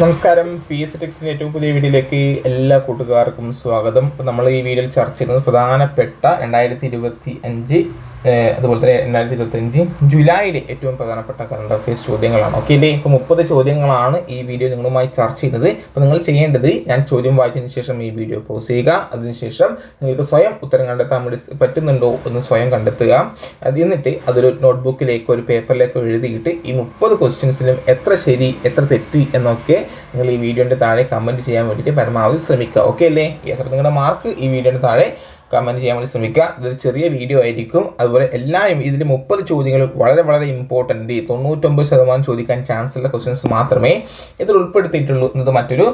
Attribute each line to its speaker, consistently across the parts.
Speaker 1: നമസ്കാരം. P S ടെക്സിന്റെ ഏറ്റവും പുതിയ വീഡിയോയിലേക്ക് എല്ലാ കൂട്ടുകാർക്കും സ്വാഗതം. നമ്മൾ ഈ വീഡിയോയിൽ ചർച്ച ചെയ്യുന്നത് പ്രധാനപ്പെട്ട രണ്ടായിരത്തി ഇരുപത്തി അഞ്ച് അതുപോലെ തന്നെ രണ്ടായിരത്തി ഇരുപത്തി അഞ്ച് ജൂലൈയിലെ ഏറ്റവും പ്രധാനപ്പെട്ട കറണ്ട് അഫയേഴ്സ് ചോദ്യങ്ങളാണ്. ഓക്കെ അല്ലേ ഇപ്പോൾ മുപ്പത് ചോദ്യങ്ങളാണ് ഈ വീഡിയോ നിങ്ങളുമായി ചർച്ച ചെയ്യുന്നത്. അപ്പോൾ നിങ്ങൾ ചെയ്യേണ്ടത് ഞാൻ ചോദ്യം വായിച്ചതിന് ശേഷം ഈ വീഡിയോ പോസ് ചെയ്യുക. അതിനുശേഷം നിങ്ങൾക്ക് സ്വയം ഉത്തരം കണ്ടെത്താൻ പറ്റുന്നുണ്ടോ എന്ന് സ്വയം കണ്ടെത്തുക. എന്നിട്ട് അതൊരു നോട്ട്ബുക്കിലേക്കോ ഒരു പേപ്പറിലേക്കോ എഴുതിയിട്ട് ഈ മുപ്പത് ക്വസ്റ്റ്യൻസിലും എത്ര ശരി എത്ര തെറ്റി എന്നൊക്കെ നിങ്ങൾ ഈ വീഡിയോന്റെ താഴെ കമന്റ് ചെയ്യാൻ വേണ്ടിയിട്ട് പരമാവധി ശ്രമിക്കുക. ഓക്കെ അല്ലേ യെസ് അപ്പോൾ നിങ്ങളുടെ മാർക്ക് ഈ വീഡിയോന്റെ താഴെ കമന്റ് ചെയ്യാൻ വേണ്ടി ശ്രമിക്കുക. ഇതൊരു ചെറിയ വീഡിയോ ആയിരിക്കും. അതുപോലെ എല്ലാ ഇതിൽ മുപ്പത് ചോദ്യങ്ങൾ വളരെ വളരെ ഇമ്പോർട്ടന്റ് തൊണ്ണൂറ്റൊമ്പത് ശതമാനം ചോദിക്കാൻ ചാൻസ് ഉള്ള ക്വസ്റ്റ്യൻസ് മാത്രമേ ഇതിൽ ഉൾപ്പെടുത്തിയിട്ടുള്ളൂ എന്നത് മറ്റൊരു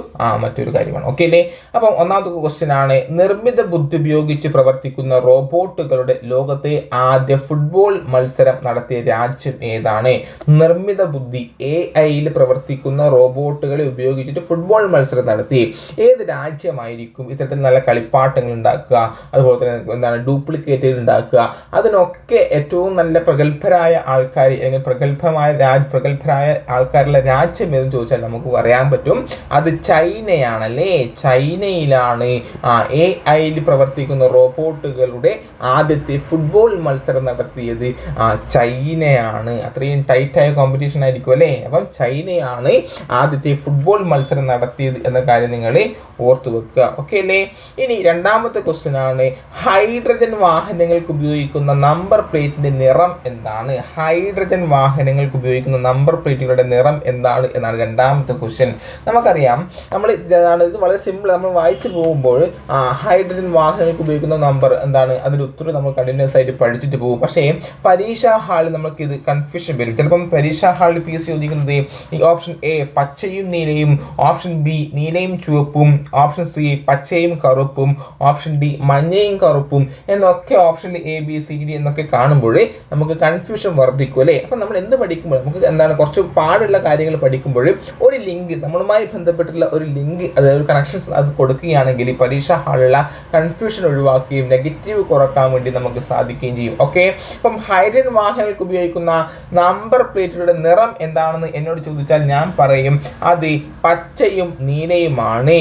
Speaker 1: മറ്റൊരു കാര്യമാണ്. ഓക്കെ അല്ലേ? അപ്പം ഒന്നാമത്തെ ക്വസ്റ്റ്യൻ ആണ് നിർമ്മിത ബുദ്ധി ഉപയോഗിച്ച് പ്രവർത്തിക്കുന്ന റോബോട്ടുകളുടെ ലോകത്തെ ആദ്യ ഫുട്ബോൾ മത്സരം നടത്തിയ രാജ്യം ഏതാണ്? നിർമ്മിത ബുദ്ധി എ ഐയിൽ പ്രവർത്തിക്കുന്ന റോബോട്ടുകളെ ഉപയോഗിച്ചിട്ട് ഫുട്ബോൾ മത്സരം നടത്തി. ഏത് രാജ്യമായിരിക്കും ഇത്തരത്തിൽ നല്ല കളിപ്പാട്ടങ്ങൾ ഉണ്ടാക്കുക? അതുപോലെ തന്നെ എന്താണ് ഡ്യൂപ്ലിക്കേറ്റുകൾ ഉണ്ടാക്കുക. അതിനൊക്കെ ഏറ്റവും നല്ല പ്രഗത്ഭരായ ആൾക്കാർ അല്ലെങ്കിൽ പ്രഗത്ഭമായ രാജ് പ്രഗത്ഭരായ ആൾക്കാരുള്ള രാജ്യം എന്ന് ചോദിച്ചാൽ നമുക്ക് പറയാൻ പറ്റും അത് ചൈനയാണല്ലേ? ചൈനയിലാണ് ആ എ ഐയിൽ പ്രവർത്തിക്കുന്ന റോബോട്ടുകളുടെ ആദ്യത്തെ ഫുട്ബോൾ മത്സരം നടത്തിയത്. ആ, ചൈനയാണ്. അത്രയും ടൈറ്റായ കോമ്പറ്റീഷൻ ആയിരിക്കും അല്ലേ? അപ്പം ചൈനയാണ് ആദ്യത്തെ ഫുട്ബോൾ മത്സരം നടത്തിയത് എന്ന കാര്യം നിങ്ങൾ ഓർത്തു വെക്കുക. ഓക്കെ അല്ലേ? ഇനി രണ്ടാമത്തെ ക്വസ്റ്റ്യൻ ആണ്. ഹൈഡ്രജൻ വാഹനങ്ങൾക്ക് ഉപയോഗിക്കുന്ന നമ്പർ പ്ലേറ്റിന്റെ നിറം എന്താണ്? ഹൈഡ്രജൻ വാഹനങ്ങൾക്ക് ഉപയോഗിക്കുന്ന നമ്പർ പ്ലേറ്റുകളുടെ നിറം എന്താണ് എന്നാണ് രണ്ടാമത്തെ ക്വസ്റ്റ്യൻ നമുക്കറിയാം നമ്മൾ ഇതാണ് ഇത് വളരെ സിമ്പിൾ നമ്മൾ വായിച്ചു പോകുമ്പോൾ ആ, ഹൈഡ്രജൻ വാഹനങ്ങൾക്ക് ഉപയോഗിക്കുന്ന നമ്പർ എന്താണ്? അതിന്റെ ഉത്തരം നമ്മൾ കണ്ടിന്യൂസ് ആയിട്ട് പഠിച്ചിട്ട് പോകും. പക്ഷേ പരീക്ഷാ ഹാളിൽ നമുക്ക് ഇത് കൺഫ്യൂഷൻ വരും. ചിലപ്പം പരീക്ഷാ ഹാളിൽ പി എസ് ചോദിക്കുന്നത് ഈ ഓപ്ഷൻ എ പച്ചയും നീലയും ഓപ്ഷൻ ബി നീലയും ചുവപ്പും ഓപ്ഷൻ സി പച്ചയും കറുപ്പും ഓപ്ഷൻ ഡി മഞ്ഞയും കറുപ്പും എന്നൊക്കെ ഓപ്ഷനിൽ എ ബി സി ഡി എന്നൊക്കെ കാണുമ്പോഴേ നമുക്ക് കൺഫ്യൂഷൻ വർദ്ധിക്കും അല്ലേ? അപ്പം നമ്മൾ എന്ത് പഠിക്കുമ്പോൾ നമുക്ക് എന്താണ് കുറച്ച് പാടുള്ള കാര്യങ്ങൾ പഠിക്കുമ്പോഴും ഒരു ലിങ്ക് നമ്മളുമായി ബന്ധപ്പെട്ടുള്ള ഒരു ലിങ്ക് അതായത് ഒരു കണക്ഷൻസ് അത് കൊടുക്കുകയാണെങ്കിൽ പരീക്ഷ ഹാളിലുള്ള കൺഫ്യൂഷൻ ഒഴിവാക്കുകയും നെഗറ്റീവ് കുറയ്ക്കാൻ വേണ്ടി നമുക്ക് സാധിക്കുകയും ചെയ്യും. ഓക്കെ ഇപ്പം ഹൈഡ്രജൻ വാഹനങ്ങൾക്ക് ഉപയോഗിക്കുന്ന നമ്പർ പ്ലേറ്റുകളുടെ നിറം എന്താണെന്ന് എന്നോട് ചോദിച്ചാൽ ഞാൻ പറയും അത് പച്ചയും നീലയുമാണ്.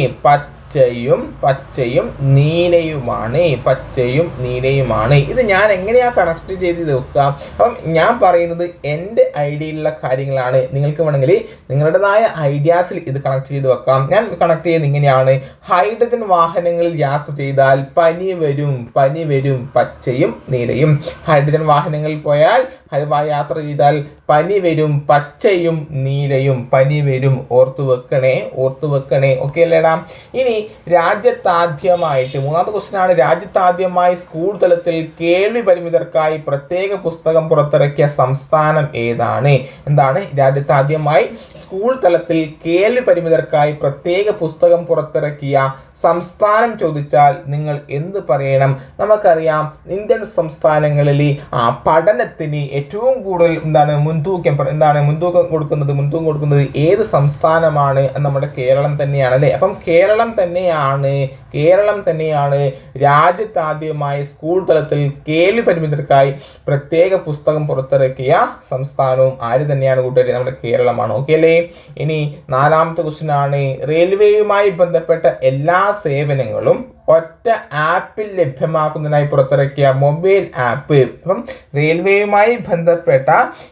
Speaker 1: പച്ചയും പച്ചയും നീലയുമാണ്. പച്ചയും നീലയുമാണ്. ഇത് ഞാൻ എങ്ങനെയാ കണക്ട് ചെയ്ത് നോക്കുക? അപ്പം ഞാൻ പറയുന്നത് എന്റെ ഐഡിയയിലുള്ള കാര്യങ്ങളാണ്. നിങ്ങൾക്ക് വേണമെങ്കിൽ നിങ്ങളുടേതായ ഐഡിയാസിൽ ഇത് കണക്ട് ചെയ്ത് വെക്കാം. ഞാൻ കണക്ട് ചെയ്യുന്നത് ഇങ്ങനെയാണ്. ഹൈഡ്രജൻ വാഹനങ്ങളിൽ യാത്ര ചെയ്താൽ പനി വരും പനി വരും. പച്ചയും നീലയും. ഹൈഡ്രജൻ വാഹനങ്ങളിൽ പോയാൽ യാത്ര ചെയ്താൽ പനി വരും പച്ചയും നീലയും. പനി വരും. ഓർത്തു വെക്കണേ ഓർത്തു വെക്കണേ. ഓക്കെ അല്ലേടാ? ഇനി രാജ്യത്താദ്യമായിട്ട് മൂന്നാമത്തെ ക്വസ്റ്റ്യൻ ആണ് രാജ്യത്താദ്യമായി സ്കൂൾ തലത്തിൽ കേൾവി പരിമിതർക്കായി പ്രത്യേക പുസ്തകം പുറത്തിറക്കിയ സംസ്ഥാനം ഏതാണ്? എന്താണ്? രാജ്യത്താദ്യമായി സ്കൂൾ തലത്തിൽ കേൾവി പരിമിതർക്കായി പ്രത്യേക പുസ്തകം പുറത്തിറക്കിയ സംസ്ഥാനം ചോദിച്ചാൽ നിങ്ങൾ എന്ത് പറയണം? നമുക്കറിയാം ഇന്ത്യൻ സംസ്ഥാനങ്ങളിൽ ആ പഠനത്തിന് ഏറ്റവും കൂടുതൽ എന്താണ് മുൻതൂക്കം എന്താണ് മുൻതൂക്കം കൊടുക്കുന്നത് മുൻതൂക്കം കൊടുക്കുന്നത് ഏത് സംസ്ഥാനമാണ് നമ്മുടെ കേരളം തന്നെയാണ് അല്ലേ അപ്പം കേരളം തന്നെയാണ് കേരളം തന്നെയാണ് രാജ്യത്താദ്യമായി സ്കൂൾ തലത്തിൽ കേൾവി പരിമിതർക്കായി പ്രത്യേക പുസ്തകം പുറത്തിറക്കിയ സംസ്ഥാനവും ആര് തന്നെയാണ് കൂട്ടുകാരി? നമ്മുടെ കേരളമാണ്. ഓക്കെ അല്ലേ? ഇനി നാലാമത്തെ ക്വസ്റ്റ്യൻ ആണ്. റെയിൽവേയുമായി ബന്ധപ്പെട്ട എല്ലാ സേവനങ്ങളും ഒറ്റ ആപ്പിൽ ലഭ്യമാക്കുന്നതിനായി പുറത്തിറക്കിയ മൊബൈൽ ആപ്പ്. അപ്പം റെയിൽവേയുമായി ബന്ധപ്പെട്ട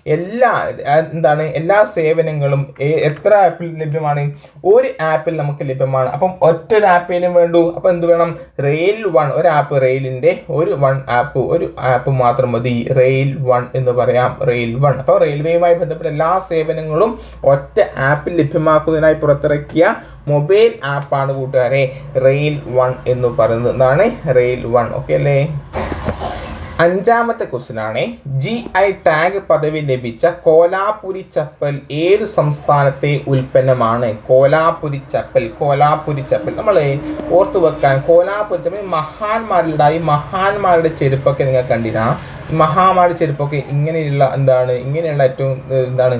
Speaker 1: എല്ലാ എന്താണ് എല്ലാ സേവനങ്ങളും എത്ര ആപ്പിൽ ലഭ്യമാണ്? ഒരു ആപ്പിൽ നമുക്ക് ലഭ്യമാണ്. അപ്പം ഒറ്റ ആപ്പിലും വേണ്ടു. അപ്പം എന്ത് വേണം? റെയിൽ വൺ ഒരു ആപ്പ് റെയിലിന്റെ ഒരു വൺ ആപ്പ് ഒരു ആപ്പ് മാത്രം മതി. റെയിൽ വൺ എന്ന് പറയാം. Rail one. അപ്പോൾ റെയിൽവേയുമായി ബന്ധപ്പെട്ട എല്ലാ സേവനങ്ങളും ഒറ്റ ആപ്പിൽ ലഭ്യമാക്കുന്നതിനായി പുറത്തിറക്കിയ മൊബൈൽ ആപ്പാണ് കൂട്ടുകാരെ. റെയിൽ വൺ എന്ന് പറയുന്നത് എന്താണ് റെയിൽ വൺ ഓക്കെ അല്ലേ? അഞ്ചാമത്തെ ക്വസ്റ്റ്യൻ ആണ്. ജി ഐ ടാഗ് പദവി ലഭിച്ച കോലാപുരി ചപ്പൽ ഏത് സംസ്ഥാനത്തെ ഉൽപ്പന്നമാണ്? കോലാപുരി ചപ്പൽ കോലാപുരി ചപ്പൽ. നമ്മൾ ഓർത്തു വെക്കാൻ കോലാപുരി ചപ്പൽ മഹാന്മാരിലുണ്ടായി മഹാന്മാരുടെ ചെരുപ്പൊക്കെ നിങ്ങൾ കണ്ടിനാ മഹാമാരി ചെരുപ്പൊക്കെ ഇങ്ങനെയുള്ള എന്താണ് ഇങ്ങനെയുള്ള ഏറ്റവും എന്താണ്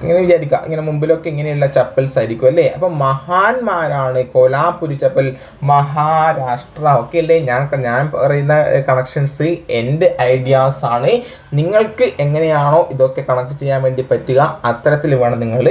Speaker 1: ഇങ്ങനെ വിചാരിക്കുക. ഇങ്ങനെ മുമ്പിലൊക്കെ ഇങ്ങനെയുള്ള ചപ്പൽസ് ആയിരിക്കും അല്ലേ? അപ്പം മഹാന്മാരാണ് കോലാപുരി ചപ്പൽ മഹാരാഷ്ട്ര ഒക്കെ അല്ലേ? ഞാൻ ഞാൻ പറയുന്ന കണക്ഷൻസ് എന്റെ ഐഡിയാസ് ആണ്. നിങ്ങൾക്ക് എങ്ങനെയാണോ ഇതൊക്കെ കണക്ട് ചെയ്യാൻ വേണ്ടി പറ്റുക അത്തരത്തിൽ വേണം നിങ്ങൾ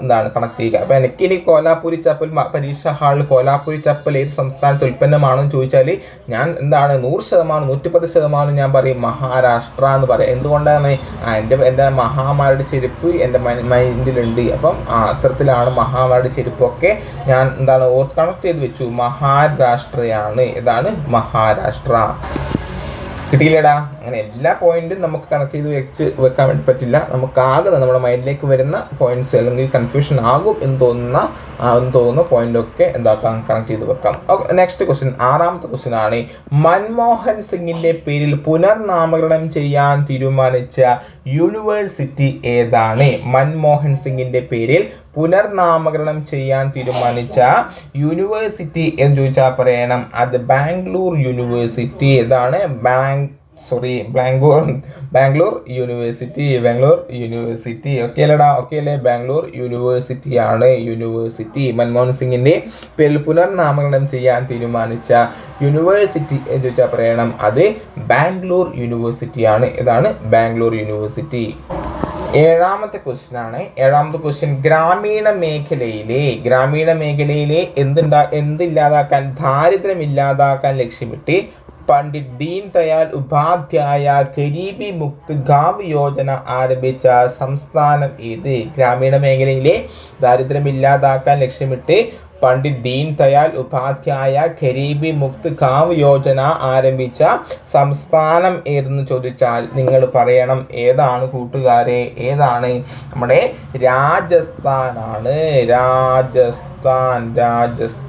Speaker 1: എന്താണ് കണക്ട് ചെയ്യുക. അപ്പം എനിക്ക് ഇനി കോലാപുരി ചപ്പൽ പരീക്ഷ ഹാളിൽ കോലാപുരി ചപ്പൽ ഏത് സംസ്ഥാനത്ത് ഉൽപ്പന്നമാണെന്ന് ചോദിച്ചാൽ ഞാൻ എന്താണ് നൂറ് ശതമാനം നൂറ്റിപ്പത്ത് ശതമാനം ഞാൻ പറയും. മഹാരാഷ്ട്ര എന്ന് പറയാം. എന്തുകൊണ്ടാണ്? എന്റെ എന്റെ മഹാമാരുടെ ചെരുപ്പ് എന്റെ മൈൻഡിലുണ്ട്. അപ്പം അത്തരത്തിലാണ് മഹാമാരുടെ ചെരുപ്പൊക്കെ ഞാൻ എന്താണ് ഓർത്ത് കണക്ട് ചെയ്ത് വെച്ചു. മഹാരാഷ്ട്രയാണ്. ഇതാണ് മഹാരാഷ്ട്ര. കിട്ടിയില്ലടാ? അങ്ങനെ എല്ലാ പോയിന്റും നമുക്ക് കണക്ട് ചെയ്ത് വെച്ച് വെക്കാൻ പറ്റില്ല. നമുക്ക് ആകെ നമ്മുടെ മൈൻഡിലേക്ക് വരുന്ന പോയിന്റ്സ് അല്ലെങ്കിൽ കൺഫ്യൂഷൻ ആകും എന്ന് തോന്നുന്ന എന്ന് തോന്നുന്ന പോയിന്റ് ഒക്കെ എന്താക്കാം കണക്ട് ചെയ്ത് വെക്കാം. നെക്സ്റ്റ് ക്വസ്റ്റ്യൻ ആറാമത്തെ ക്വസ്റ്റ്യൻ ആണ്. മൻമോഹൻ സിംഗിന്റെ പേരിൽ പുനർനാമകരണം ചെയ്യാൻ തീരുമാനിച്ച യൂണിവേഴ്സിറ്റി ഏതാണ്? മൻമോഹൻ സിംഗിന്റെ പേരിൽ പുനർനാമകരണം ചെയ്യാൻ തീരുമാനിച്ച യൂണിവേഴ്സിറ്റി എന്ന് ചോദിച്ചാൽ പറയണം. അത് ബാംഗ്ലൂർ യൂണിവേഴ്സിറ്റി ഏതാണ്? Bank sorry Bangalore Bangalore university Bangalore university okay അല്ലടാ ഓക്കെ അല്ലേ ബാംഗ്ലൂർ യൂണിവേഴ്സിറ്റിയാണ് യൂണിവേഴ്സിറ്റി മൻമോഹൻ സിംഗിന്റെ പേരിൽ പുനർനാമകരണം ചെയ്യാൻ തീരുമാനിച്ച യൂണിവേഴ്സിറ്റി എന്ന് ചോദിച്ചാൽ പറയണം. അത് ബാംഗ്ലൂർ യൂണിവേഴ്സിറ്റിയാണ് ഇതാണ് ബാംഗ്ലൂർ യൂണിവേഴ്സിറ്റി ഏഴാമത്തെ ക്വസ്റ്റ്യൻ ആണ്. ഏഴാമത്തെ ക്വസ്റ്റ്യൻ ഗ്രാമീണ മേഖലയിലെ ഗ്രാമീണ മേഖലയിലെ എന്തുണ്ടാ എന്തില്ലാതാക്കാൻ ദാരിദ്ര്യം ഇല്ലാതാക്കാൻ ലക്ഷ്യമിട്ട് പണ്ഡിറ്റ് ദീൻ ദയാൽ ഉപാധ്യായ ഗരീബി മുക്ത് ഗാവ് യോജന ആരംഭിച്ച സംസ്ഥാനം ഏത്? ഗ്രാമീണ മേഖലയിലെ ദാരിദ്ര്യം ഇല്ലാതാക്കാൻ ലക്ഷ്യമിട്ട് പണ്ഡിറ്റ് ദീൻ ദയാൽ ഉപാധ്യായ ഖരീബി മുക്ത് ഗാവ് യോജന ആരംഭിച്ച സംസ്ഥാനം ഏതെന്ന് ചോദിച്ചാൽ നിങ്ങൾ പറയണം. ഏതാണ് കൂട്ടുകാരെ? ഏതാണ്? നമ്മുടെ രാജസ്ഥാനാണ്. രാജസ്ഥാൻ രാജസ്ഥാൻ.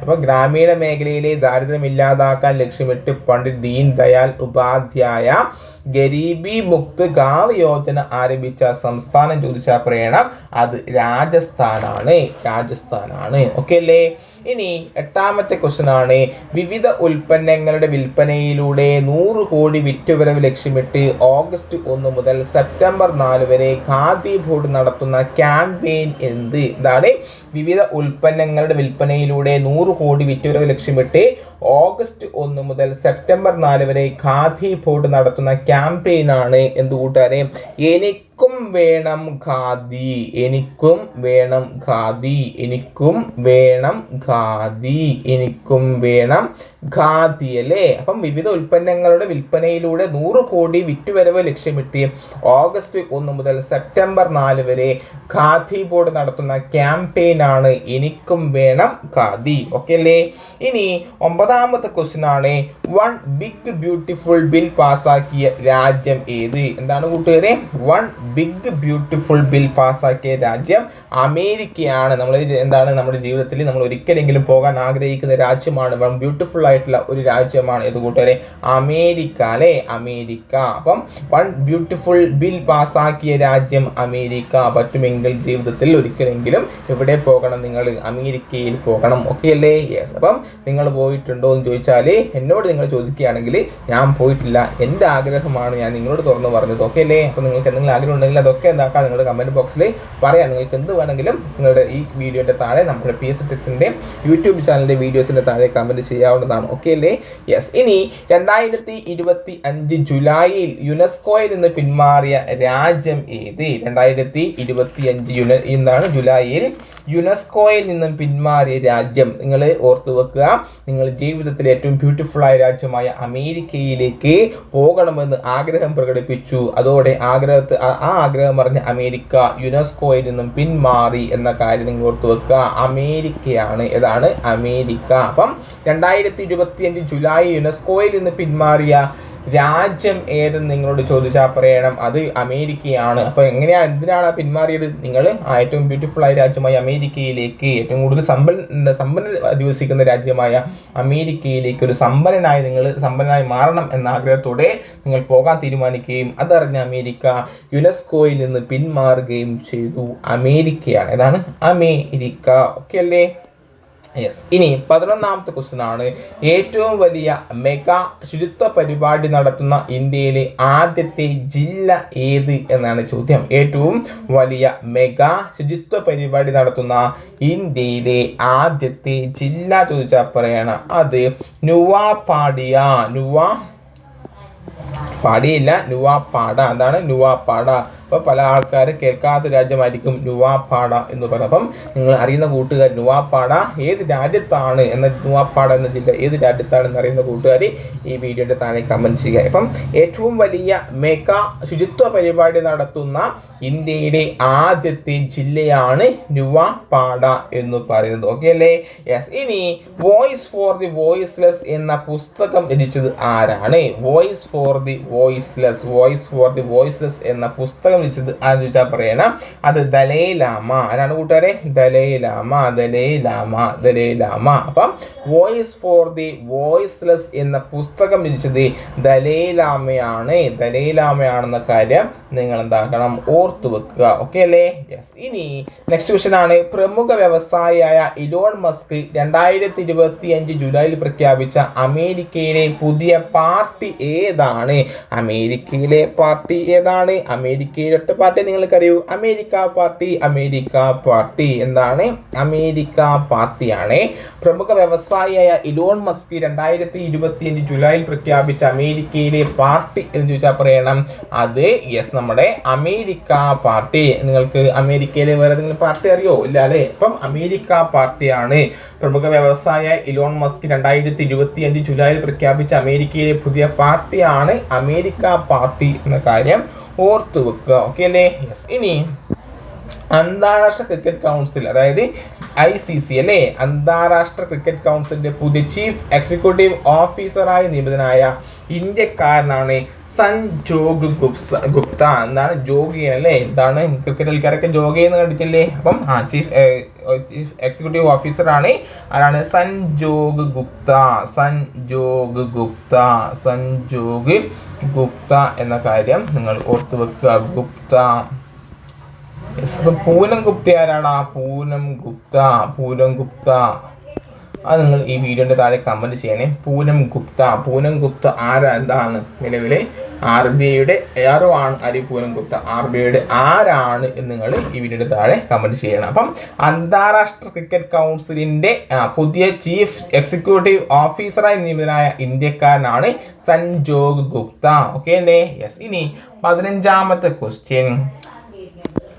Speaker 1: അപ്പൊ ഗ്രാമീണ മേഖലയിലെ ദാരിദ്ര്യം ഇല്ലാതാക്കാൻ ലക്ഷ്യമിട്ട് പണ്ഡിറ്റ് ദീൻ ദയാൽ ഉപാധ്യായ ഗരീബി മുക്ത് ഗാവ് യോജന ആരംഭിച്ച സംസ്ഥാനം ചോദിച്ചാൽ പറയണം. അത് രാജസ്ഥാനാണ്. രാജസ്ഥാനാണ്. ഓക്കെ അല്ലേ? ഇനി എട്ടാമത്തെ ക്വസ്റ്റൻ ആണ്. വിവിധ ഉൽപ്പന്നങ്ങളുടെ വിൽപ്പനയിലൂടെ നൂറ് കോടി വിറ്റുവരവ് ലക്ഷ്യമിട്ട് ഓഗസ്റ്റ് ഒന്ന് മുതൽ സെപ്റ്റംബർ നാല് വരെ ഖാദി ബോർഡ് നടത്തുന്ന ക്യാമ്പയിൻ എന്ത്? ഇതാണ്. വിവിധ ഉൽപ്പന്നങ്ങളുടെ വിൽപ്പനയിലൂടെ നൂറ് കോടി വിറ്റുവരവ് ലക്ഷ്യമിട്ട് ഓഗസ്റ്റ് ഒന്ന് മുതൽ സെപ്റ്റംബർ നാല് വരെ ഖാദി ബോർഡ് നടത്തുന്ന ക്യാമ്പയിൻ ആണ് എന്ത് കൂട്ടുകാരെ? എനിക്കും വേണം ഖാദി. എനിക്കും വേണം ഖാദി. എനിക്കും വേണം ഖാദി. എനിക്കും വേണം ഖാദി അല്ലേ? അപ്പം വിവിധ ഉൽപ്പന്നങ്ങളുടെ വിൽപ്പനയിലൂടെ നൂറ് കോടി വിറ്റുവരവ് ലക്ഷ്യമിട്ട് ഓഗസ്റ്റ് ഒന്ന് മുതൽ സെപ്റ്റംബർ നാല് വരെ ഖാദി ബോർഡ് നടത്തുന്ന ക്യാമ്പയിൻ ആണ് എനിക്കും വേണം ഖാദി. ഓക്കെ അല്ലേ? ഇനി ഒമ്പതാമത്തെ ക്വസ്റ്റ്യൻ ആണ് വൺ ബിഗ് ബ്യൂട്ടിഫുൾ ബിൽ പാസ്സാക്കിയ രാജ്യം ഏത്? എന്താണ് കൂട്ടുകാരെ? വൺ ബിഗ് ബ്യൂട്ടിഫുൾ ബിൽ പാസ്സാക്കിയ രാജ്യം അമേരിക്കയാണ്. നമ്മൾ എന്താണ് നമ്മുടെ ജീവിതത്തിൽ നമ്മൾ ഒരിക്കലെങ്കിലും പോകാൻ ആഗ്രഹിക്കുന്ന രാജ്യമാണ്. ബ്യൂട്ടിഫുൾ ആയിട്ടുള്ള ഒരു രാജ്യമാണ്. ഏത് കൂട്ടുകാരെ? അമേരിക്ക അല്ലേ? അമേരിക്ക. അപ്പം വൺ ബ്യൂട്ടിഫുൾ ബിൽ പാസ്സാക്കിയ രാജ്യം അമേരിക്ക. പറ്റുമെങ്കിൽ ജീവിതത്തിൽ ഒരിക്കലെങ്കിലും എവിടെ പോകണം? നിങ്ങൾ അമേരിക്കയിൽ പോകണം. ഓക്കെ അല്ലേ? യെസ് അപ്പം നിങ്ങൾ പോയിട്ടുണ്ടോ എന്ന് ചോദിച്ചാൽ എന്നോട് നിങ്ങൾ ചോദിക്കുകയാണെങ്കിൽ ഞാൻ പോയിട്ടില്ല. എന്റെ ആഗ്രഹമാണ് ഞാൻ നിങ്ങളോട് തുറന്നു പറഞ്ഞത്. ഓക്കെ അല്ലേ? അപ്പം നിങ്ങൾക്ക് എന്തെങ്കിലും ആഗ്രഹം ഉണ്ടെങ്കിൽ അതൊക്കെ എന്താക്കാം? നിങ്ങളുടെ കമന്റ് ബോക്സിൽ പറയാം. നിങ്ങൾക്ക് എന്ത് വേണമെങ്കിലും നിങ്ങളുടെ ഈ വീഡിയോന്റെ താഴെ നമ്മുടെ പി എസ് ടെക്സിന്റെ യൂട്യൂബ് ചാനലിന്റെ വീഡിയോസിന്റെ താഴെ കമന്റ് ചെയ്യാവുന്നതാണ്. ഓക്കെ അല്ലേ? യെസ് ഇനി രണ്ടായിരത്തി ഇരുപത്തി അഞ്ച് ജൂലൈയിൽ യുനെസ്കോയിൽ നിന്ന് പിന്മാറിയ രാജ്യം ഏത്? രണ്ടായിരത്തി ഇരുപത്തി അഞ്ച് യുന എന്താണ് ജൂലൈയിൽ യുനെസ്കോയിൽ നിന്നും പിന്മാറിയ രാജ്യം. നിങ്ങൾ ഓർത്തു വെക്കുക. നിങ്ങൾ ജീവിതത്തിലെ ഏറ്റവും ബ്യൂട്ടിഫുൾ ആയ രാജ്യമായ അമേരിക്കയിലേക്ക് പോകണമെന്ന് ആഗ്രഹം പ്രകടിപ്പിച്ചു. അതോടെ ആഗ്രഹത്ത് ആ ആഗ്രഹം പറഞ്ഞ് അമേരിക്ക യുനെസ്കോയിൽ നിന്നും പിന്മാറി എന്ന കാര്യം നിങ്ങൾ ഓർത്ത് വെക്കുക. അമേരിക്കയാണ്. ഏതാണ്? അമേരിക്ക. അപ്പം രണ്ടായിരത്തി ഇരുപത്തി അഞ്ച് ജൂലൈ യുനെസ്കോയിൽ നിന്ന് പിന്മാറിയ രാജ്യം ഏതെന്ന് നിങ്ങളോട് ചോദിച്ചാൽ പറയണം. അത് അമേരിക്കയാണ്. അപ്പോൾ എങ്ങനെയാണ് എന്തിനാണ് പിന്മാറിയത്? നിങ്ങൾ ഏറ്റവും ബ്യൂട്ടിഫുൾ ആയ രാജ്യമായ അമേരിക്കയിലേക്ക് ഏറ്റവും കൂടുതൽ സമ്പന്ന സമ്പന്ന അധിവസിക്കുന്ന രാജ്യമായ അമേരിക്കയിലേക്ക് ഒരു സമ്പന്നനായി നിങ്ങൾ സമ്പന്നനായി മാറണം എന്ന ആഗ്രഹത്തോടെ നിങ്ങൾ പോകാൻ തീരുമാനിക്കുകയും അതറിഞ്ഞ അമേരിക്ക യുനെസ്കോയിൽ നിന്ന് പിന്മാറുകയും ചെയ്തു. അമേരിക്കയാണ്. ഏതാണ് അമേരിക്ക. ഓക്കെ അല്ലേ? യെസ് ഇനി പതിനൊന്നാമത്തെ ക്വസ്റ്റ്യൻ ആണ്. ഏറ്റവും വലിയ മെഗാ ശുചിത്വ പരിപാടി നടത്തുന്ന ഇന്ത്യയിലെ ആദ്യത്തെ ജില്ല ഏത് എന്നാണ് ചോദ്യം. ഏറ്റവും വലിയ മെഗാ ശുചിത്വ പരിപാടി നടത്തുന്ന ഇന്ത്യയിലെ ആദ്യത്തെ ജില്ല ചോദിച്ചാൽ പറയണം അത് നുവാപാടിയ നുവാ പാടിയില്ല. നുവാപാട അതാണ് നുവാപ്പാട. അപ്പോൾ പല ആൾക്കാർ കേൾക്കാത്ത രാജ്യമായിരിക്കും നുവാപ്പാട എന്ന് പറയുന്നത്. അപ്പം നിങ്ങൾ അറിയുന്ന കൂട്ടുകാർ നുവാപ്പാട ഏത് രാജ്യത്താണ് എന്ന നുവാപ്പാട എന്ന ജില്ല ഏത് രാജ്യത്താണെന്ന് അറിയുന്ന കൂട്ടുകാർ ഈ വീഡിയോയുടെ താഴെ കമന്റ് ചെയ്യുക. ഇപ്പം ഏറ്റവും വലിയ മെഗാ ശുചിത്വ പരിപാടി നടത്തുന്ന ഇന്ത്യയിലെ ആദ്യത്തെ ജില്ലയാണ് നുവാപ്പാട എന്ന് പറയുന്നത്. ഓക്കെ അല്ലേ? യെസ് ഇനി വോയിസ് ഫോർ ദി വോയിസ്ലെസ് എന്ന പുസ്തകം രചിച്ചത് ആരാണ്? Voice for the voiceless voice for the voiceless എന്ന പുസ്തകം രചിച്ചത് ആരെന്ന് ചോദിച്ചാൽ പറയണം അത് ദലൈ ലാമ ആരാണ് കൂട്ടുകാരെ? ദലൈ ലാമ ദലൈ ലാമ അപ്പം വോയിസ് ഫോർ ദി വോയിസ്ലെസ് എന്ന പുസ്തകം രചിച്ചത് ദലൈ ലാമയാണ് ദലൈ ലാമയാണെന്ന കാര്യം നിങ്ങൾ എന്താക്കണം ഓർത്തു വെക്കുക. ഓക്കെ അല്ലേ? യെസ് ഇനി നെക്സ്റ്റ് ക്വസ്റ്റൻ ആണ്. പ്രമുഖ വ്യവസായിയായ ഇലോൺ മസ്ക് രണ്ടായിരത്തി ഇരുപത്തി അഞ്ച് ജൂലൈയിൽ പ്രഖ്യാപിച്ച അമേരിക്കയിലെ പുതിയ പാർട്ടി ഏതാണ്? അമേരിക്കയിലെ പാർട്ടി ഏതാണ്? അമേരിക്കയിലെ ഒറ്റ party നിങ്ങൾക്കറിയൂ. America Party America Party. എന്താണ്? അമേരിക്ക പാർട്ടിയാണ്. പ്രമുഖ വ്യവസായിയായ ഇലോൺ മസ്ക് രണ്ടായിരത്തി ഇരുപത്തി അഞ്ച് ജൂലൈയിൽ പ്രഖ്യാപിച്ച അമേരിക്കയിലെ പാർട്ടി എന്ന് ചോദിച്ചാൽ പറയണം. അത് യെസ് നമ്മുടെ അമേരിക്ക പാർട്ടി. നിങ്ങൾക്ക് അമേരിക്കയിലെ വേറെ ഏതെങ്കിലും പാർട്ടി അറിയോ? ഇല്ല അല്ലേ? ഇപ്പം അമേരിക്ക പാർട്ടിയാണ് പ്രമുഖ വ്യവസായ ഇലോൺ മസ്ക് രണ്ടായിരത്തി ഇരുപത്തി അഞ്ച് ജൂലൈയിൽ പ്രഖ്യാപിച്ച അമേരിക്കയിലെ പുതിയ പാർട്ടിയാണ് അമേരിക്ക പാർട്ടി എന്ന കാര്യം ഓർത്തു വെക്കുക. ഓക്കെ അല്ലേ? യെസ് ഇനി അന്താരാഷ്ട്ര ക്രിക്കറ്റ് കൗൺസിൽ അതായത് ഐ സി സി അല്ലേ? അന്താരാഷ്ട്ര ക്രിക്കറ്റ് കൗൺസിലിന്റെ പുതിയ ചീഫ് എക്സിക്യൂട്ടീവ് ഓഫീസറായി നിയമിതനായ ഇന്ത്യക്കാരനാണ് സൻ ജോഗ് ഗുപ്സ ഗുപ്ത. എന്താണ് ജോഗി അല്ലേ? എന്താണ് ക്രിക്കറ്റ് കളിക്കാരൊക്കെ ജോഗി എന്ന് കണ്ടിട്ടില്ലേ? അപ്പം ആ ചീഫ് ചീഫ് എക്സിക്യൂട്ടീവ് ഓഫീസറാണ് ആരാണ്? സൻ ജോഗ് ഗുപ്ത. സൻ ജോഗ് ഗുപ്ത. സൻ ജോഗ് ഗുപ്ത എന്ന കാര്യം നിങ്ങൾ ഓർത്തു വെക്കുക. ഗുപ്ത. പൂനം ഗുപ്ത ആരാടാ പൂനം ഗുപ്ത പൂനം ഗുപ്ത. അത് നിങ്ങൾ ഈ വീഡിയോന്റെ താഴെ കമന്റ് ചെയ്യണേ. പൂനം ഗുപ്ത പൂനം ഗുപ്ത ആരാ എന്താണ് നിലവിലെ ആർ ബി ഐയുടെ ആരോ ആണ് അരി പൂനം ഗുപ്ത? ആർ ബി ഐയുടെ ആരാണ് എന്ന് നിങ്ങൾ ഈ വീഡിയോയുടെ താഴെ കമന്റ് ചെയ്യണം. അപ്പം അന്താരാഷ്ട്ര ക്രിക്കറ്റ് കൗൺസിലിന്റെ പുതിയ ചീഫ് എക്സിക്യൂട്ടീവ് ഓഫീസറായി നിയമിതനായ ഇന്ത്യക്കാരനാണ് സഞ്ജോഗ് ഗുപ്ത. ഓക്കെ അല്ലേ? യെസ് ഇനി പതിനഞ്ചാമത്തെ ക്വസ്റ്റ്യൻ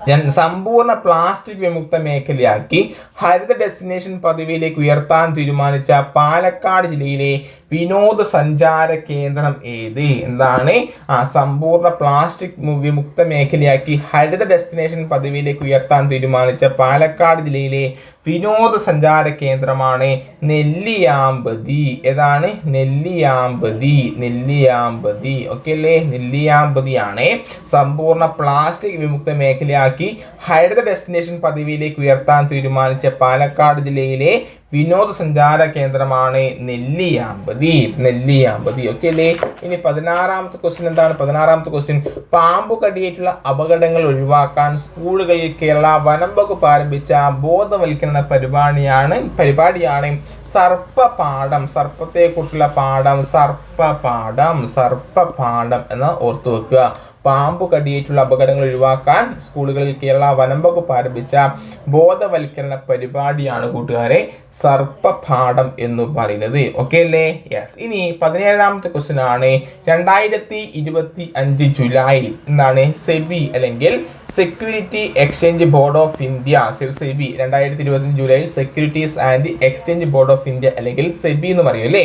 Speaker 1: ഞാൻ സമ്പൂർണ പ്ലാസ്റ്റിക് വിമുക്ത മേഖലയാക്കി ഹരിത ഡെസ്റ്റിനേഷൻ പദവിയിലേക്ക് ഉയർത്താൻ തീരുമാനിച്ച പാലക്കാട് ജില്ലയിലെ വിനോദസഞ്ചാര കേന്ദ്രം ഏത്? എന്താണ്? ആ സമ്പൂർണ പ്ലാസ്റ്റിക് വിമുക്ത മേഖലയാക്കി ഹരിത ഡെസ്റ്റിനേഷൻ പദവിയിലേക്ക് ഉയർത്താൻ തീരുമാനിച്ച പാലക്കാട് ജില്ലയിലെ വിനോദസഞ്ചാര കേന്ദ്രമാണ് നെല്ലിയാമ്പതി. ഏതാണ്? നെല്ലിയാമ്പതി. നെല്ലിയാമ്പതി. ഓക്കെ അല്ലേ? നെല്ലിയാമ്പതിയാണ്. സമ്പൂർണ പ്ലാസ്റ്റിക് വിമുക്ത മേഖലയാക്കി ഹരിത ഡെസ്റ്റിനേഷൻ പദവിയിലേക്ക് ഉയർത്താൻ തീരുമാനിച്ച പാലക്കാട് ജില്ലയിലെ വിനോദസഞ്ചാര കേന്ദ്രമാണ് നെല്ലിയാമ്പതി. നെല്ലിയാമ്പതി. ഓക്കെ അല്ലേ? ഇനി പതിനാറാമത്തെ ക്വസ്റ്റ്യൻ എന്താണ്? പതിനാറാമത്തെ ക്വസ്റ്റ്യൻ പാമ്പു കടിയേറ്റുള്ള അപകടങ്ങൾ ഒഴിവാക്കാൻ സ്കൂളുകളിൽ കേരള വനം വകുപ്പ് ആരംഭിച്ച ബോധവൽക്കരണ പരിപാടിയാണ് പരിപാടിയാണ് സർപ്പ സർപ്പപാഠം. സർപ്പത്തെക്കുറിച്ചുള്ള പാഠം സർപ്പപാഠം സർപ്പപാഠം എന്ന് ഓർത്തു വെക്കുക. പാമ്പ് കടിയേറ്റുള്ള അപകടങ്ങൾ ഒഴിവാക്കാൻ സ്കൂളുകളിൽ കേരള വനം വകുപ്പ് ആരംഭിച്ച ബോധവൽക്കരണ പരിപാടിയാണ് കൂട്ടുകാരെ സർപ്പപാഠം എന്ന് പറയുന്നത്. ഓക്കെ അല്ലേ? യെസ് ഇനി പതിനേഴാമത്തെ ക്വസ്റ്റ്യൻ ആണ്. രണ്ടായിരത്തി ഇരുപത്തി അഞ്ച് ജൂലൈയിൽ എന്താണ്? സെബി അല്ലെങ്കിൽ security exchange board of India. SEBI രണ്ടായിരത്തി ഇരുപത്തി ജൂലൈയിൽ securities and exchange board of India അല്ലെങ്കിൽ സെബി എന്ന് പറയും അല്ലേ?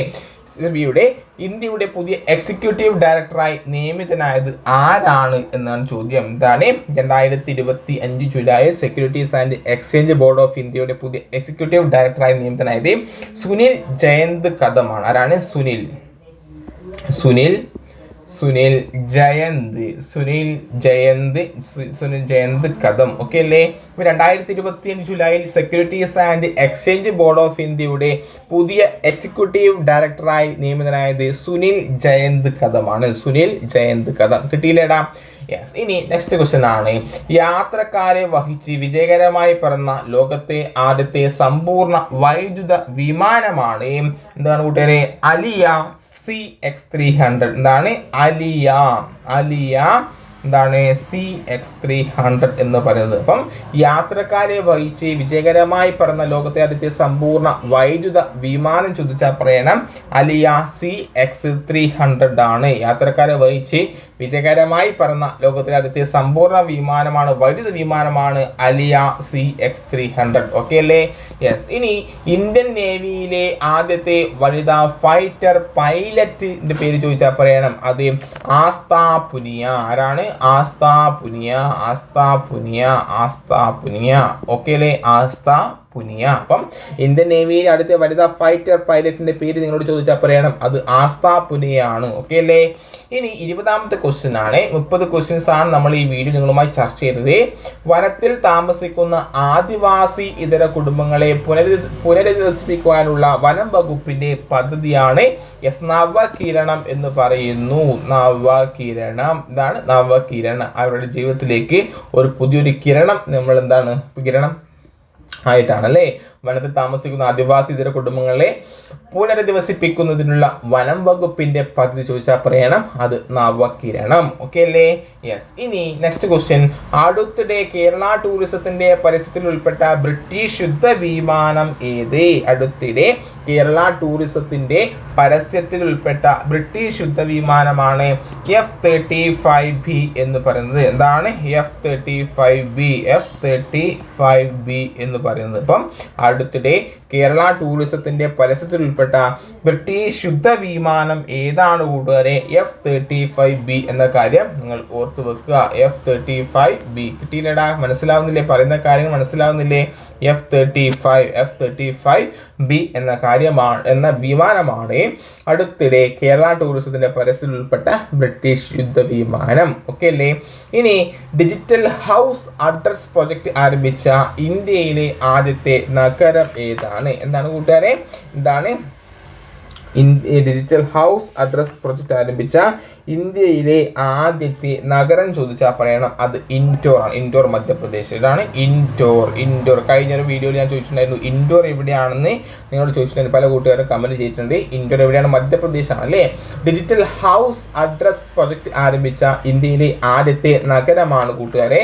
Speaker 1: സെബിയുടെ ഇന്ത്യയുടെ പുതിയ എക്സിക്യൂട്ടീവ് ഡയറക്ടറായി നിയമിതനായത് ആരാണ് എന്നാണ് ചോദ്യം. എന്താണ് രണ്ടായിരത്തി ഇരുപത്തി അഞ്ച് July securities and exchange board of ഇന്ത്യയുടെ പുതിയ എക്സിക്യൂട്ടീവ് ഡയറക്ടറായി നിയമിതനായത് സുനിൽ ജയന്ത് കദമാണ് ആരാണ്? സുനിൽ. സുനിൽ സുനിൽ ജയന്ത്. സുനിൽ ജയന്ത് സുനിൽ ജയന്ത് കഥം. ഓക്കെ അല്ലേ? ഇപ്പൊ രണ്ടായിരത്തി ഇരുപത്തി ജൂലൈയിൽ securities and exchange board of ഇന്ത്യയുടെ പുതിയ എക്സിക്യൂട്ടീവ് ഡയറക്ടറായി നിയമിതനായത് സുനിൽ ജയന്ത് കഥമാണ്. സുനിൽ ജയന്ത് കഥം. കിട്ടിയില്ലേടാ? യെസ് ഇനി നെക്സ്റ്റ് ക്വസ്റ്റ്യൻ ആണ്. യാത്രക്കാരെ വഹിച്ച് വിജയകരമായി പറന്ന ലോകത്തെ ആദ്യത്തെ സമ്പൂർണ വൈദ്യുത വിമാനമാണ്. എന്താണ് കൂട്ടുകാരെ? Alia C X three hundred എന്താണ്? അലിയ. അലിയ എന്താണ്? സി എക്സ് ത്രീ ഹൺഡ്രഡ് എന്ന് പറയുന്നത്. അപ്പം യാത്രക്കാരെ വഹിച്ച് വിജയകരമായി പറഞ്ഞ ലോകത്തെ ആദ്യത്തെ സമ്പൂർണ വൈദ്യുത വിമാനം ചോദിച്ചാൽ പറയണം. Alia C X three hundred ആണ്. യാത്രക്കാരെ വഹിച്ച് വിജയകരമായി പറന്ന ലോകത്തിലെ ആദ്യത്തെ സമ്പൂർണ വിമാനമാണ് വൈദ്യുത വിമാനമാണ് Alia C X three hundred okay അല്ലേ? യെസ് ഇനി ഇന്ത്യൻ നേവിയിലെ ആദ്യത്തെ വനിതാ ഫൈറ്റർ പൈലറ്റിന്റെ പേര് ചോദിച്ചാൽ പറയണം. അത് ആസ്താ പുനിയ. ആരാണ്? ആസ്താ പുനിയ. ആസ്താ പുനിയ. ആസ്താ പുനിയ. ഓക്കെ അല്ലേ? ആസ്താ പുനിയ. അപ്പം ഇന്ത്യൻ നേവിയിൽ അടുത്ത വനിതാ ഫൈറ്റർ പൈലറ്റിന്റെ പേര് നിങ്ങളോട് ചോദിച്ചാൽ പറയണം. അത് ആസ്താ പുനിയാണ് ഓക്കെ അല്ലേ? ഇനി ഇരുപതാമത്തെ ക്വസ്റ്റ്യൻ ആണ്. മുപ്പത് ക്വസ്റ്റ്യൻസ് ആണ് നമ്മൾ ഈ വീഡിയോ നിങ്ങളുമായി ചർച്ച ചെയ്തത്. വനത്തിൽ താമസിക്കുന്ന ആദിവാസി ഇതര കുടുംബങ്ങളെ പുനര പുനരധിവസിപ്പിക്കുവാനുള്ള വനം വകുപ്പിന്റെ പദ്ധതിയാണ് എസ് നവകിരണം എന്ന് പറയുന്നു. നവകിരണം. ഇതാണ് നവകിരണം. അവരുടെ ജീവിതത്തിലേക്ക് ഒരു പുതിയൊരു കിരണം. നമ്മൾ എന്താണ് കിരണം. ആയിട്ടാണ് അല്ലേ വനത്തിൽ താമസിക്കുന്ന ആദിവാസി ഇതര കുടുംബങ്ങളെ പുനരധിവസിപ്പിക്കുന്നതിനുള്ള വനം വകുപ്പിന്റെ പദ്ധതി ചോദിച്ചാൽ പറയണം. അത് നവകിരണം. ഓക്കെ അല്ലേ? യെസ് ഇനി നെക്സ്റ്റ് ക്വസ്റ്റ്യൻ അടുത്തിടെ കേരള ടൂറിസത്തിന്റെ പരസ്യത്തിൽ ഉൾപ്പെട്ട ബ്രിട്ടീഷ് യുദ്ധ വിമാനം ഏത്? അടുത്തിടെ കേരള ടൂറിസത്തിന്റെ പരസ്യത്തിൽ ഉൾപ്പെട്ട ബ്രിട്ടീഷ് യുദ്ധ വിമാനമാണ് എഫ് തേർട്ടി ഫൈവ് ബി എന്ന് പറയുന്നത്. എന്താണ്? F thirty five B F thirty five B എന്ന് പറയുന്നത്. അപ്പം അടുത്തിടെ കേരള ടൂറിസത്തിന്റെ പരസ്യത്തിൽ ഉൾപ്പെട്ട ബ്രിട്ടീഷ് ശുദ്ധ വിമാനം ഏതാണ് കൂട്ടുകാരെ? എഫ് തേർട്ടി ഫൈവ് ബി എന്ന കാര്യം നിങ്ങൾ ഓർത്തു വെക്കുക. എഫ് തേർട്ടി ഫൈവ് ബി കിട്ടിയില്ലടാ. മനസ്സിലാവുന്നില്ലേ? പറയുന്ന കാര്യങ്ങൾ മനസ്സിലാവുന്നില്ലേ? F thirty five F thirty five B എന്ന കാര്യമാണ് എന്ന വിമാനമാണ് അടുത്തിടെ കേരള ടൂറിസത്തിന്റെ പരസ്യത്തിൽ ഉൾപ്പെട്ട ബ്രിട്ടീഷ് യുദ്ധ വിമാനം ഓക്കെ അല്ലേ? ഇനി ഡിജിറ്റൽ ഹൗസ് അഡ്രസ് പ്രൊജക്ട് ആരംഭിച്ച ഇന്ത്യയിലെ ആദ്യത്തെ നഗരം ഏതാണ്? എന്താണ് കൂട്ടുകാരെ? എന്താണ് ഡിജിറ്റൽ ഹൗസ് അഡ്രസ് പ്രൊജക്ട് ആരംഭിച്ച ഇന്ത്യയിലെ ആദ്യത്തെ നഗരം ചോദിച്ചാൽ പറയണം. അത് ഇൻഡോർ ആണ്. ഇൻഡോർ മധ്യപ്രദേശ്. ഇതാണ് ഇൻഡോർ ഇൻഡോർ കഴിഞ്ഞൊരു വീഡിയോയിൽ ഞാൻ ചോദിച്ചിട്ടുണ്ടായിരുന്നു. ഇൻഡോർ എവിടെയാണെന്ന് നിങ്ങളോട് ചോദിച്ചിട്ടുണ്ടായിരുന്നു പല കൂട്ടുകാരും കമന്റ് ചെയ്തിട്ടുണ്ട്. ഇൻഡോർ എവിടെയാണ്? മധ്യപ്രദേശ് ആണ് അല്ലേ? ഡിജിറ്റൽ ഹൗസ് അഡ്രസ് പ്രൊജക്ട് ആരംഭിച്ച ഇന്ത്യയിലെ ആദ്യത്തെ നഗരമാണ് കൂട്ടുകാരെ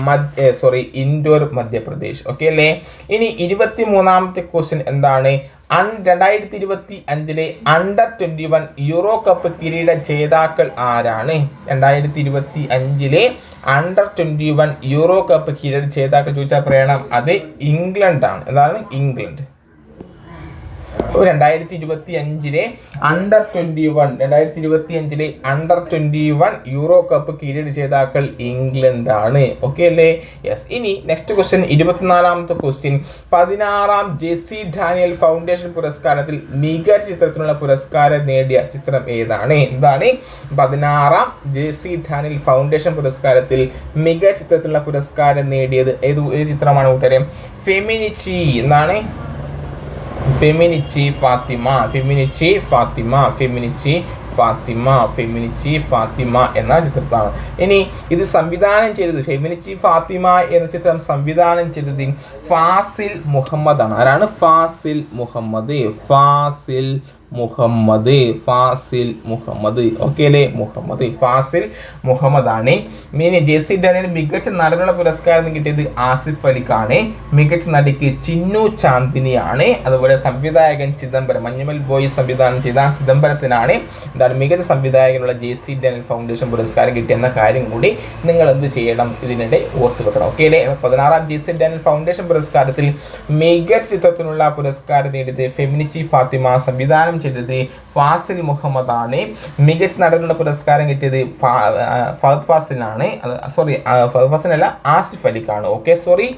Speaker 1: മധ്യ സോറി ഇൻഡോർ മധ്യപ്രദേശ്. ഓക്കെ അല്ലേ? ഇനി ഇരുപത്തി മൂന്നാമത്തെ ക്വസ്റ്റ്യൻ എന്താണ്? അൺ രണ്ടായിരത്തി ഇരുപത്തി അഞ്ചിലെ under twenty one euro cup കിരീട ജേതാക്കൾ ആരാണ്? രണ്ടായിരത്തി ഇരുപത്തി അഞ്ചിലെ under twenty one euro cup കിരീട ജേതാക്കൾ ചോദിച്ചാൽ പറയണം അത് ഇംഗ്ലണ്ടാണ്. എന്താണ്? ഇംഗ്ലണ്ട്. രണ്ടായിരത്തി ഇരുപത്തി അഞ്ചിലെ അണ്ടർ ട്വന്റി വൺ രണ്ടായിരത്തി ഇരുപത്തി അഞ്ചിലെ under twenty one Euro Cup കിരീട ജേതാക്കൾ ഇംഗ്ലണ്ട് ആണ്. ഓക്കെ അല്ലേ? യെസ് ഇനി നെക്സ്റ്റ് ക്വസ്റ്റ്യൻ ഇരുപത്തിനാലാമത്തെ ക്വസ്റ്റ്യൻ പതിനാറാം ജെ സി ഡാനിയൽ ഫൗണ്ടേഷൻ പുരസ്കാരത്തിൽ മികച്ച ചിത്രത്തിനുള്ള പുരസ്കാരം നേടിയ ചിത്രം ഏതാണ്? എന്താണ്? പതിനാറാം ജെ സി ഡാനിയൽ ഫൗണ്ടേഷൻ പുരസ്കാരത്തിൽ മികച്ച ചിത്രത്തിനുള്ള പുരസ്കാരം നേടിയത് ഏത് ഏത് ചിത്രമാണ് കൂട്ടുകാരെ? ഫെമിനിച്ചി എന്താണ് ഫെമിനിച്ചി ഫാത്തിമ ഫെമിനിച്ചി ഫാത്തിമ ഫെമിനിച്ചി ഫാത്തിമ ഫെമിനിച്ചി ഫാത്തിമ എന്ന ചിത്രത്താണ്. ഇനി ഇത് സംവിധാനം ചെയ്തത് ഫെമിനിച്ചി ഫാത്തിമ എന്ന ചിത്രം സംവിധാനം ചെയ്തത് ഫാസിൽ മുഹമ്മദ് ആണ് ആരാണ്? ഫാസിൽ മുഹമ്മദ്. ഫാസിൽ മുഹമ്മദ് ഫാസിൽ മുഹമ്മദ്. ഓക്കെ അല്ലേ മുഹമ്മദ് ഫാസിൽ മുഹമ്മദ് ആണ് മീനി ജെ സി ഡാനിയൽ മികച്ച നടനുള്ള പുരസ്കാരം കിട്ടിയത് ആസിഫ് അലിക്കാണ്. മികച്ച നടിക്ക് ചിന്നു ചാന്ദിനിയാണ്. അതുപോലെ സംവിധായകൻ ചിദംബരം മഞ്ഞുമൽ ബോയ് സംവിധാനം ചെയ്ത ചിദംബരത്തിനാണ്. എന്താണ് മികച്ച സംവിധായകനുള്ള ജെ സി ഡാനിയൽ ഫൗണ്ടേഷൻ പുരസ്കാരം കിട്ടിയെന്ന കാര്യം കൂടി നിങ്ങൾ എന്ത് ചെയ്യണം? ഇതിനിടെ ഓർത്തു വെക്കണം. ഓക്കെ അല്ലേ പതിനാറാം ജെ സി ഡാനിയൽ ഫൗണ്ടേഷൻ പുരസ്കാരത്തിൽ മികച്ച ചിത്രത്തിനുള്ള പുരസ്കാരം നേടിയത് ഫെമിനിച്ചി ഫാത്തിമ സംവിധാനം ചെയ്തത് ഫാസിൽ മുഹമ്മദ് ആണ് മികച്ച നടനുള്ള പുരസ്കാരം കിട്ടിയത് ഫഹദ് ഫാസിലാണ്. സോറി ഫഹദ് ഫാസിലല്ല ആസിഫ് അലിക്കാണ്. ഓക്കെ സോറി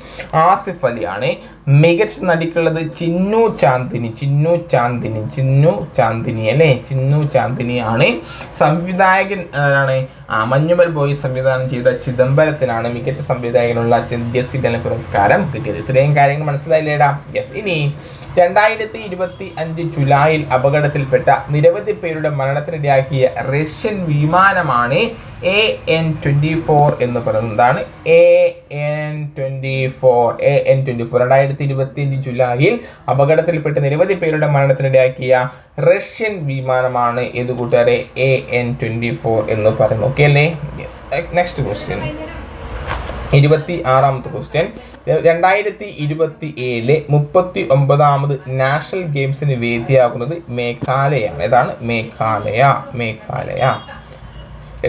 Speaker 1: ആസിഫ് അലിയാണ്. മികച്ച നടിക്കുള്ളത് ചിന്നു ചാന്ദിനി ചിന്നു ചാന്ദിനി ചിന്നു ചാന്ദിനി അല്ലേ? ചിന്നു ചാന്ദിനി ആണ്. സംവിധായകൻ ആണ് മഞ്ഞുമൽ ബോയ് സംവിധാനം ചെയ്ത ചിദംബരത്തിനാണ് മികച്ച സംവിധായകനുള്ള ഡാനിയൽ പുരസ്കാരം കിട്ടിയത്. ഇത്രയും കാര്യങ്ങൾ മനസ്സിലായില്ലേടാ? യെസ് ഇനി രണ്ടായിരത്തി ഇരുപത്തി അഞ്ച് ജൂലൈയിൽ അപകടത്തിൽപ്പെട്ട നിരവധി പേരുടെ മരണത്തിനിടയാക്കിയ റഷ്യൻ വിമാനമാണ് എ എൻ ട്വന്റി ഫോർ എന്ന് പറയുന്നതാണ്. A N twenty four A N twenty four രണ്ടായിരത്തി ഇരുപത്തി അഞ്ച് ജൂലൈയിൽ അപകടത്തിൽപ്പെട്ട നിരവധി പേരുടെ മരണത്തിനിടയാക്കിയ റഷ്യൻ വിമാനമാണ് ഏത് കൂട്ടുകാരെ? എ എൻ ട്വന്റി ഫോർ എന്ന് പറയുന്നത്. ഓക്കെ അല്ലേ? യെസ് നെക്സ്റ്റ് ക്വസ്റ്റ്യൻ ഇരുപത്തി ആറാമത്തെ ക്വസ്റ്റ്യൻ രണ്ടായിരത്തി ഇരുപത്തി ഏഴിലെ മുപ്പത്തി ഒമ്പതാമത് നാഷണൽ ഗെയിംസിന് വേദിയാകുന്നത് മേഘാലയാണ് ഏതാണ്? മേഘാലയ മേഘാലയ.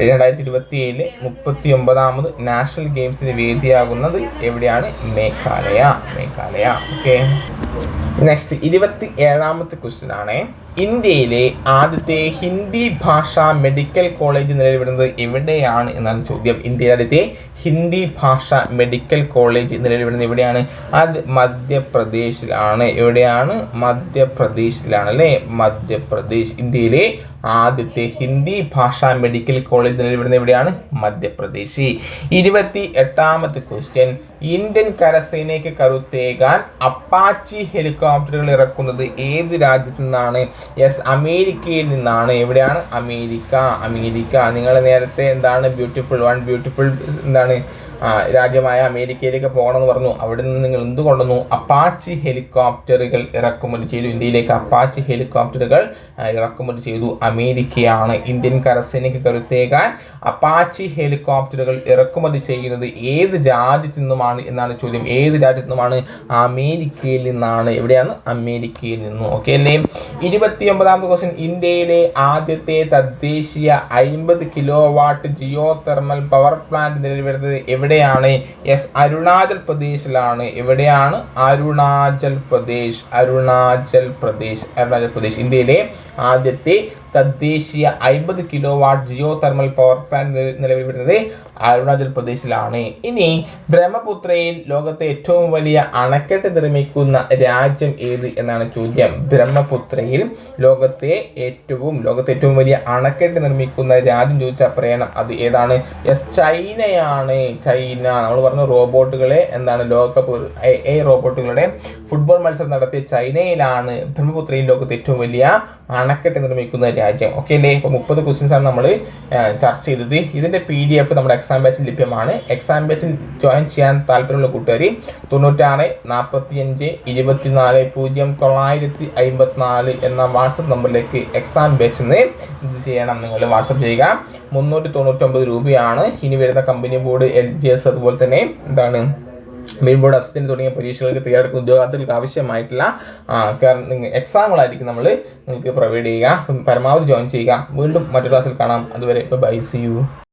Speaker 1: രണ്ടായിരത്തി ഇരുപത്തി ഏഴിലെ മുപ്പത്തി ഒമ്പതാമത് നാഷണൽ ഗെയിംസിന് വേദിയാകുന്നത് എവിടെയാണ്? മേഘാലയ മേഘാലയ. ഓക്കെ. നെക്സ്റ്റ് ഇരുപത്തി ഏഴാമത്തെ ക്വസ്റ്റ്യൻ ആണ് ഇന്ത്യയിലെ ആദ്യത്തെ ഹിന്ദി ഭാഷാ മെഡിക്കൽ കോളേജ് നിലവിൽ വരുന്നത് എവിടെയാണ് എന്നാണ് ചോദ്യം. ഇന്ത്യയിലെ ആദ്യത്തെ ഹിന്ദി ഭാഷ മെഡിക്കൽ കോളേജ് നിലവിൽ വരുന്നത് എവിടെയാണ്? അത് മധ്യപ്രദേശിലാണ്. എവിടെയാണ്? മധ്യപ്രദേശിലാണ് അല്ലേ മധ്യപ്രദേശ്. ഇന്ത്യയിലെ ആദ്യത്തെ ഹിന്ദി ഭാഷാ മെഡിക്കൽ കോളേജ് നിലവിൽ വരുന്നത് എവിടെയാണ്? മധ്യപ്രദേശ്. ഇരുപത്തി എട്ടാമത്തെ ക്വസ്റ്റ്യൻ ഇന്ത്യൻ കരസേനയ്ക്ക് കരുത്തേകാൻ അപ്പാച്ചി ഹെലികോപ്റ്ററുകൾ ഇറക്കുന്നത് ഏത് രാജ്യത്തു നിന്നാണ്? യെസ് അമേരിക്കയിൽ നിന്നാണ്. എവിടെയാണ്? അമേരിക്ക. അമേരിക്ക. നിങ്ങൾ നേരത്തെ എന്താണ്? ബ്യൂട്ടിഫുൾ വൺ ബ്യൂട്ടിഫുൾ എന്താണ്? രാജ്യമായ അമേരിക്കയിലേക്ക് പോകണമെന്ന് പറഞ്ഞു. അവിടെ നിന്ന് നിങ്ങൾ എന്ത് കൊണ്ടുവന്നു? അപ്പാച്ചി ഹെലികോപ്റ്ററുകൾ ഇറക്കുമതി ചെയ്തു. ഇന്ത്യയിലേക്ക് അപ്പാച്ചി ഹെലികോപ്റ്ററുകൾ ഇറക്കുമതി ചെയ്തു. അമേരിക്കയാണ് ഇന്ത്യൻ കരസേനയ്ക്ക് കരുത്തേകാൻ അപ്പാച്ചി ഹെലികോപ്റ്ററുകൾ ഇറക്കുമതി ചെയ്യുന്നത്. ഏത് രാജ്യത്തു നിന്നുമാണ് എന്നാണ് ചോദ്യം. ഏത് രാജ്യത്തു നിന്നുമാണ്? അമേരിക്കയിൽ നിന്നാണ്. എവിടെയാണ്? അമേരിക്കയിൽ നിന്നും. ഓക്കെ അല്ലേ? ഇരുപത്തി ഒമ്പതാമത്തെ ക്വസ്റ്റ്യൻ ഇന്ത്യയിലെ ആദ്യത്തെ തദ്ദേശീയ അയിമ്പത് kilo watt geo thermal power plant നിലവിൽ വരുന്നത് എവിടെയാണ്? യെസ് അരുണാചൽ പ്രദേശിലാണ്. എവിടെയാണ്? അരുണാചൽ പ്രദേശ് അരുണാചൽ പ്രദേശ് അരുണാചൽ പ്രദേശ്. ഇന്ത്യയിലെ ആദ്യത്തെ തദ്ദേശീയ അമ്പത് kilo watt geo thermal power plant നിലവിൽ വരുന്നത് അരുണാചൽ പ്രദേശിലാണ്. ഇനി ബ്രഹ്മപുത്രയിൽ ലോകത്തെ ഏറ്റവും വലിയ അണക്കെട്ട് നിർമ്മിക്കുന്ന രാജ്യം ഏത് എന്നാണ് ചോദ്യം. ബ്രഹ്മപുത്രയിൽ ലോകത്തെ ഏറ്റവും ലോകത്തെ ഏറ്റവും വലിയ അണക്കെട്ട് നിർമ്മിക്കുന്ന രാജ്യം ചോദിച്ചാൽ പറയണം. അത് ഏതാണ്? യെസ് ചൈനയാണ്. ചൈന. നമ്മൾ പറഞ്ഞ റോബോട്ടുകളെ എന്താണ്? ലോകകപ്പ് എ റോബോട്ടുകളുടെ ഫുട്ബോൾ മത്സരം നടത്തിയ ചൈനയിലാണ് ബ്രഹ്മപുത്രയിൽ ലോകത്തെ ഏറ്റവും വലിയ അണക്കെട്ട് നിർമ്മിക്കുന്ന രാജ്യം. ഓക്കെ അല്ലേ ഇപ്പോൾ മുപ്പത് ക്വസ്റ്റ്യൻസ് ആണ് നമ്മൾ ചർച്ച ചെയ്തത്. ഇതിന്റെ പി ഡി എഫ് നമ്മുടെ എക്സാം ബാച്ചിൽ ലഭ്യമാണ്. എക്സാം ബാച്ചിൽ ജോയിൻ ചെയ്യാൻ താല്പര്യമുള്ള കൂട്ടുകാർ തൊണ്ണൂറ്റാറ് നാൽപ്പത്തി അഞ്ച് ഇരുപത്തിനാല് പൂജ്യം തൊള്ളായിരത്തി അമ്പത്തിനാല് എന്ന വാട്സപ്പ് നമ്പറിലേക്ക് എക്സാം ബാച്ചിൽ നിന്ന് ഇത് ചെയ്യണം. നിങ്ങൾ വാട്സപ്പ് ചെയ്യുക. മുന്നൂറ്റി തൊണ്ണൂറ്റൊമ്പത് രൂപയാണ്. ഇനി വരുന്ന company board L G S അതുപോലെ തന്നെ എന്താണ്? മെയിൻ ബോർഡ് അസിസ്റ്റന്റ് തുടങ്ങിയ പരീക്ഷകൾക്ക് തയ്യാറെടുക്കുന്ന ഉദ്യോഗാർത്ഥികൾക്ക് ആവശ്യമായിട്ടുള്ള എക്സാമുകളായിരിക്കും നമ്മൾ നിങ്ങൾക്ക് പ്രൊവൈഡ് ചെയ്യുക. പരമാവധി ജോയിൻ ചെയ്യുക. വീണ്ടും മറ്റൊരു ക്ലാസ്സിൽ കാണാം. അതുവരെ ബൈ സി യു